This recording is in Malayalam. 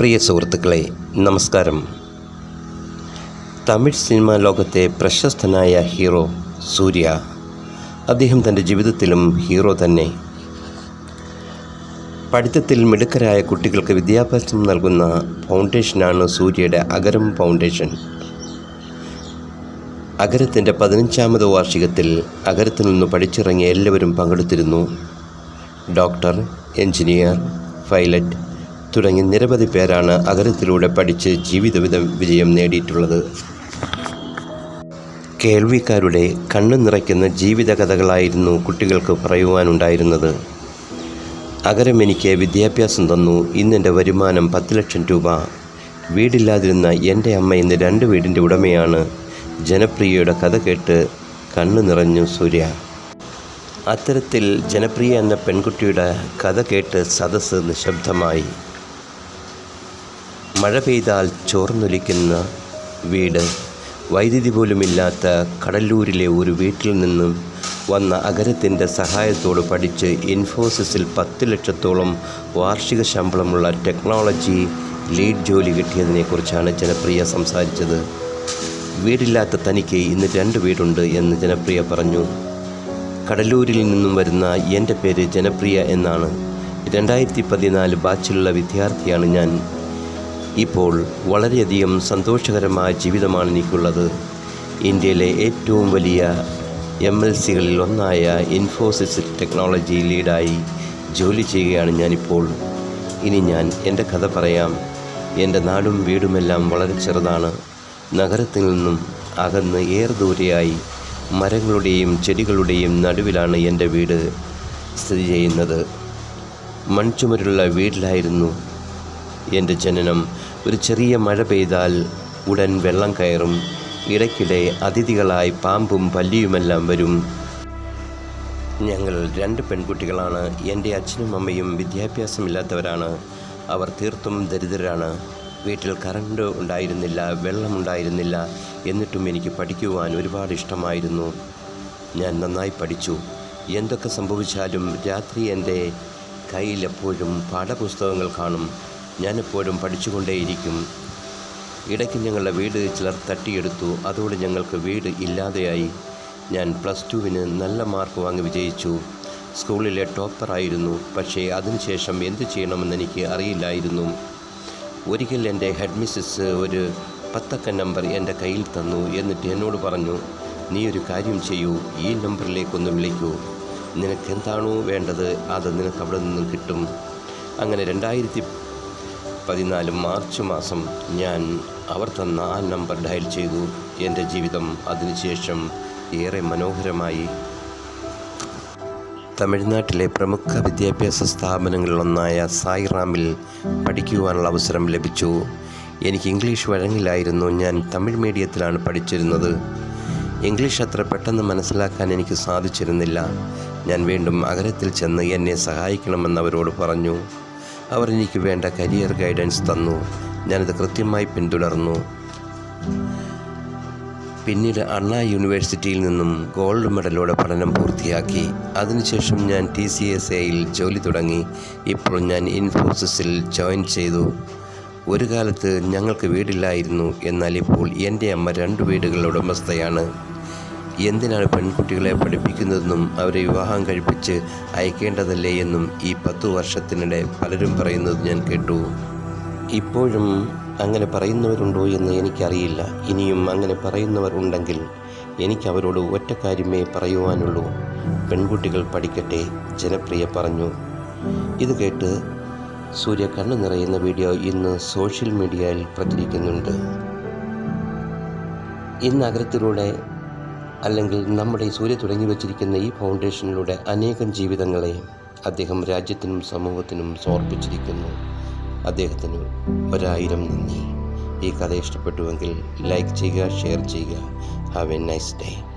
പ്രിയ സുഹൃത്തുക്കളെ നമസ്കാരം. തമിഴ് സിനിമാ ലോകത്തെ പ്രശസ്തനായ ഹീറോ സൂര്യ അദ്ദേഹം തന്റെ ജീവിതത്തിലും ഹീറോ തന്നെ. പഠിത്തത്തിൽ മിടുക്കരായ കുട്ടികൾക്ക് വിദ്യാഭ്യാസം നൽകുന്ന ഫൗണ്ടേഷനാണ് സൂര്യയുടെ അഗരം ഫൗണ്ടേഷൻ. അഗരത്തിന്റെ പതിനഞ്ചാമത് വാർഷികത്തിൽ അഗരത്തിൽ നിന്ന് പഠിച്ചിറങ്ങിയ എല്ലാവരും പങ്കെടുത്തിരുന്നു. ഡോക്ടർ എഞ്ചിനീയർ പൈലറ്റ് തുടങ്ങി നിരവധി പേരാണ് അഗരത്തിലൂടെ പഠിച്ച് ജീവിതവിധം വിജയം നേടിയിട്ടുള്ളത്. കേൾവിക്കാരുടെ കണ്ണു നിറയ്ക്കുന്ന ജീവിത കഥകളായിരുന്നു കുട്ടികൾക്ക് പറയുവാനുണ്ടായിരുന്നത്. അകരം എനിക്ക് വിദ്യാഭ്യാസം തന്നു. ഇന്നെന്റെ വരുമാനം പത്ത് ലക്ഷം രൂപ. വീടില്ലാതിരുന്ന എന്റെ അമ്മ ഇന്ന് രണ്ട് വീടിന്റെ ഉടമയാണ്. ജനപ്രിയയുടെ കഥ കേട്ട് കണ്ണു നിറഞ്ഞു സൂര്യ. അത്തരത്തിൽ ജനപ്രിയ എന്ന പെൺകുട്ടിയുടെ കഥ കേട്ട് സദസ്സ് നിശബ്ദമായി. മഴ പെയ്താൽ ചോർന്നൊലിക്കുന്ന വീട്. വൈദ്യുതി പോലുമില്ലാത്ത കടലൂരിലെ ഒരു വീട്ടിൽ നിന്നും വന്ന അഗരത്തിന്റെ സഹായത്തോട് പഠിച്ച് ഇൻഫോസിസിൽ പത്ത് ലക്ഷത്തോളം വാർഷിക ശമ്പളമുള്ള ടെക്നോളജി ലീഡ് ജോലി കിട്ടിയതിനെക്കുറിച്ചാണ് ജനപ്രിയ സംസാരിച്ചത്. വീടില്ലാത്ത തനിക്ക് ഇന്ന് രണ്ട് വീടുണ്ട് എന്ന് ജനപ്രിയ പറഞ്ഞു. കടലൂരിൽ നിന്നും വരുന്ന എന്റെ പേര് ജനപ്രിയ എന്നാണ്. രണ്ടായിരത്തി പതിനാല് ബാച്ചിലുള്ള വിദ്യാർത്ഥിയാണ് ഞാൻ. ഇപ്പോൾ വളരെയധികം സന്തോഷകരമായ ജീവിതമാണ് എനിക്കുള്ളത്. ഇന്ത്യയിലെ ഏറ്റവും വലിയ എം എൽ സികളിൽ ഒന്നായ ഇൻഫോസിസ് ടെക്നോളജി ലീഡായി ജോലി ചെയ്യുകയാണ് ഞാനിപ്പോൾ. ഇനി ഞാൻ എന്റെ കഥ പറയാം. എന്റെ നാടും വീടുമെല്ലാം വളരെ ചെറുതാണ്. നഗരത്തിൽ നിന്നും അകന്ന് ഏറെ ദൂരെയായി മരങ്ങളുടെയും ചെടികളുടെയും നടുവിലാണ് എന്റെ വീട് സ്ഥിതി ചെയ്യുന്നത്. മൺചുമരുള്ള വീട്ടിലായിരുന്നു എന്റെ ജനനം ഒരു ചെറിയ മഴ പെയ്താൽ ഉടൻ വെള്ളം കയറും. ഇടയ്ക്കിടെ അതിഥികളായി പാമ്പും പല്ലിയുമെല്ലാം വരും. ഞങ്ങൾ രണ്ട് പെൺകുട്ടികളാണ്. എന്റെ അച്ഛനും അമ്മയും വിദ്യാഭ്യാസമില്ലാത്തവരാണ്. അവർ തീർത്തും ദരിദ്രരാണ്. വീട്ടിൽ കറണ്ട് ഉണ്ടായിരുന്നില്ല വെള്ളമുണ്ടായിരുന്നില്ല എന്നിട്ടും എനിക്ക് പഠിക്കുവാൻ ഒരുപാട് ഇഷ്ടമായിരുന്നു. ഞാൻ നന്നായി പഠിച്ചു. എന്തൊക്കെ സംഭവിച്ചാലും രാത്രി എന്റെ കയ്യിലെപ്പോഴും പാഠപുസ്തകങ്ങൾ കാണും. ഞാനെപ്പോഴും പഠിച്ചുകൊണ്ടേയിരിക്കും. ഇടയ്ക്ക് ഞങ്ങളുടെ വീട് ചിലർ തട്ടിയെടുത്തു. അതോടെ ഞങ്ങൾക്ക് വീട് ഇല്ലാതെയായി. ഞാൻ പ്ലസ് ടുവിന് നല്ല മാർക്ക് വാങ്ങി വിജയിച്ചു. സ്കൂളിലെ ടോപ്പറായിരുന്നു പക്ഷേ അതിനുശേഷം എന്തു ചെയ്യണമെന്ന് എനിക്ക് അറിയില്ലായിരുന്നു. ഒരിക്കൽ എന്റെ ഹെഡ് മിസ്സസ് ഒരു പത്തക്ക നമ്പർ എന്റെ കയ്യിൽ തന്നു എന്നിട്ട് എന്നോട് പറഞ്ഞു നീ ഒരു കാര്യം ചെയ്യൂ ഈ നമ്പറിലേക്കൊന്ന് വിളിക്കൂ. നിനക്കെന്താണോ വേണ്ടത് അത് നിനക്ക് അവിടെ നിന്നും കിട്ടും. അങ്ങനെ രണ്ടായിരത്തി പതിനാല് മാർച്ച് മാസം ഞാൻ അവർ തന്ന ആ നമ്പർ ഡയൽ ചെയ്തു. എന്റെ ജീവിതം അതിനുശേഷം ഏറെ മനോഹരമായി. തമിഴ്നാട്ടിലെ പ്രമുഖ വിദ്യാഭ്യാസ സ്ഥാപനങ്ങളിലൊന്നായ സായിറാമിൽ പഠിക്കുവാനുള്ള അവസരം ലഭിച്ചു. എനിക്ക് ഇംഗ്ലീഷ് വഴങ്ങില്ലായിരുന്നു ഞാൻ തമിഴ് മീഡിയത്തിലാണ് പഠിച്ചിരുന്നത്. ഇംഗ്ലീഷ് അത്ര പെട്ടെന്ന് മനസ്സിലാക്കാൻ എനിക്ക് സാധിച്ചിരുന്നില്ല. ഞാൻ വീണ്ടും അകരത്തിൽ ചെന്ന് എന്നെ സഹായിക്കണമെന്ന് അവരോട് പറഞ്ഞു. അവർ എനിക്ക് വേണ്ട കരിയർ ഗൈഡൻസ് തന്നു. ഞാനത് കൃത്യമായി പിന്തുടർന്നു. പിന്നീട് അണ്ണാ യൂണിവേഴ്സിറ്റിയിൽ നിന്നും ഗോൾഡ് മെഡലോടെ പഠനം പൂർത്തിയാക്കി. അതിനുശേഷം ഞാൻ ടി സി എസ് എയിൽ ജോലി തുടങ്ങി. ഇപ്പോൾ ഞാൻ ഇൻഫോസിസിൽ ജോയിൻ ചെയ്തു. ഒരു കാലത്ത് ഞങ്ങൾക്ക് വീടില്ലായിരുന്നു. എന്നാൽ ഇപ്പോൾ എന്റെ അമ്മ രണ്ട് വീടുകളുടെ ഉടമസ്ഥയാണ്. എന്തിനാണ് പെൺകുട്ടികളെ പഠിപ്പിക്കുന്നതെന്നും അവരെ വിവാഹം കഴിപ്പിച്ച് അയക്കേണ്ടതല്ലേ എന്നും ഈ പത്തു വർഷത്തിനിടെ പലരും പറയുന്നത് ഞാൻ കേട്ടു. ഇപ്പോഴും അങ്ങനെ പറയുന്നവരുണ്ടോ എന്ന് എനിക്കറിയില്ല. ഇനിയും അങ്ങനെ പറയുന്നവർ ഉണ്ടെങ്കിൽ എനിക്ക് അവരോട് ഒറ്റ കാര്യമേ പറയുവാനുള്ളൂ. പെൺകുട്ടികൾ പഠിക്കട്ടെ ജനപ്രിയ പറഞ്ഞു. ഇത് കേട്ട് സൂര്യ കണ്ണു നിറയുന്ന വീഡിയോ ഇന്ന് സോഷ്യൽ മീഡിയയിൽ പ്രചരിക്കുന്നുണ്ട്. ഈ നഗരത്തിലൂടെ അല്ലെങ്കിൽ നമ്മുടെ ഈ സൂര്യ തുടങ്ങി വച്ചിരിക്കുന്ന ഈ ഫൗണ്ടേഷനിലൂടെ അനേകം ജീവിതങ്ങളെ അദ്ദേഹം രാജ്യത്തിനും സമൂഹത്തിനും സമർപ്പിച്ചിരിക്കുന്നു. അദ്ദേഹത്തിന് ഒരായിരം നന്ദി. ഈ കഥ ഇഷ്ടപ്പെട്ടുവെങ്കിൽ ലൈക്ക് ചെയ്യുക ഷെയർ ചെയ്യുക. Have A nice day